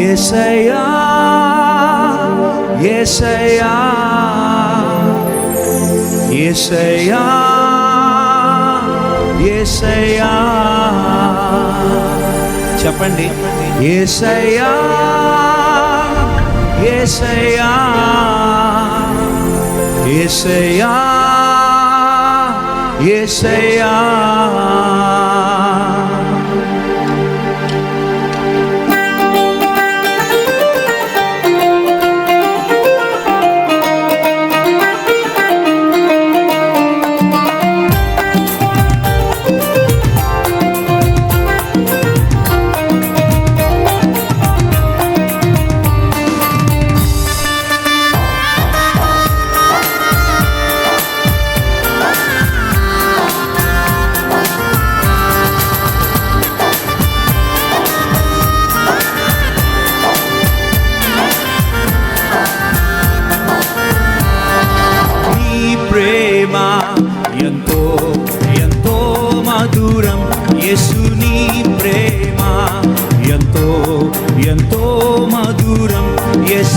ఏసయా ఏసయా ఏసయా ఏసయా చెప్పండి. ఏసయా ఏసయా ఏసయా ఏసయా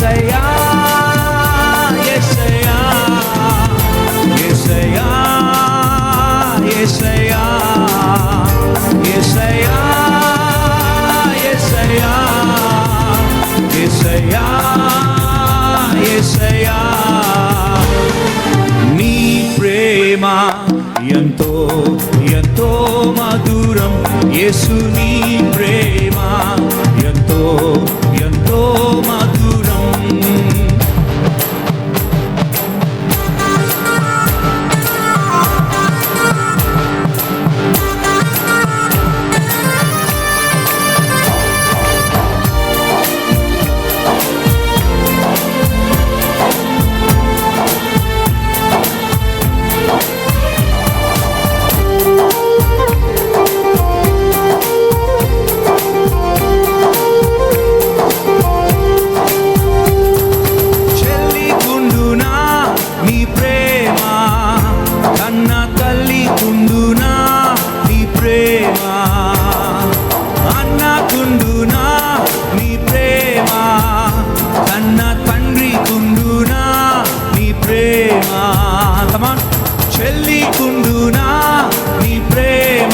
ఎసయా ఎసయా ఎసయా ఎసయా ఎసయా ఎసయా ఎసయా ఎసయా నీ ప్రేమ ఎంతో ఎంతో మధురం. యేసు కుండునా నీ ప్రేమ.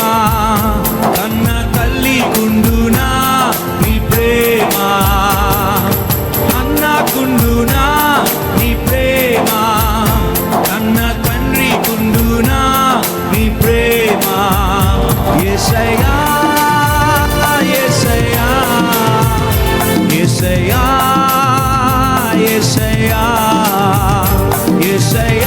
కన్న తల్లి కుండునా నీ ప్రేమ అన్న కుండునా నీ ప్రేమ అన్న తండ్రి కుండునా నీ ప్రేమ. ఎసయా ఎసయా ఎసయా ఎసయా ఎసయా ఎసయా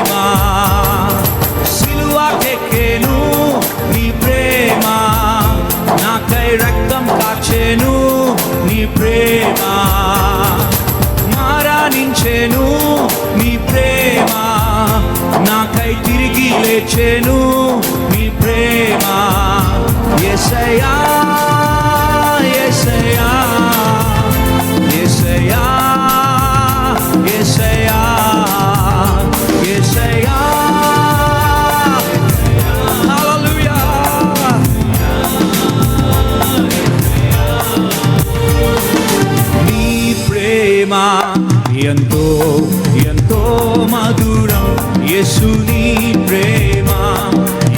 ప్రేమ. సిలువకెక్కెను నీ ప్రేమ. నాకై రక్తం కాచెను నీ ప్రేమ. మారానించెను నీ ప్రేమ. నాకై తిరిగి లేచెను నీ ప్రేమ. ఎసయా ఎసయా ఎంతో ఎంతో మధురం యేసుని ప్రేమ.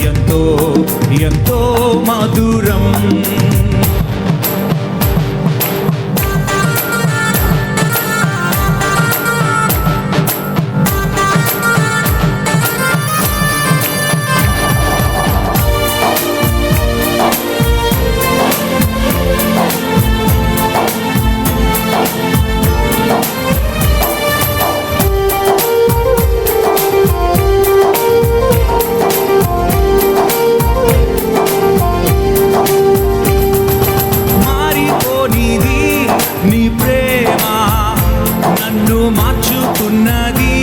ఎంతో ఎంతో మధురం. నీ ప్రేమ నన్ను మార్చుకున్నది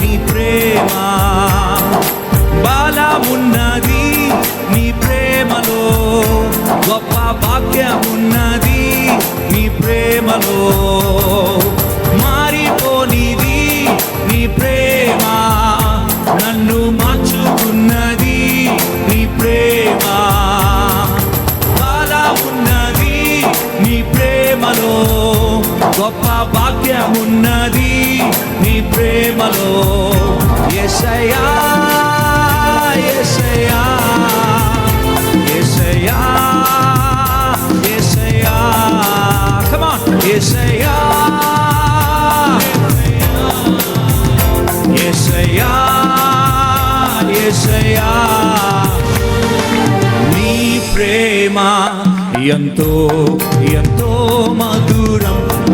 నీ ప్రేమ. బలమున్నది నీ ప్రేమలో గొప్ప భాగ్యమున్నది నీ ప్రేమలో. గొప్ప భాగ్యమున్నది నీ ప్రేమలో. ఎసయా ఎసయా ఎసయా ఎసయా కమాన్ ఎసయా ఎసయా ఎసయా నీ ప్రేమ ఎంతో ఎంతో మధురం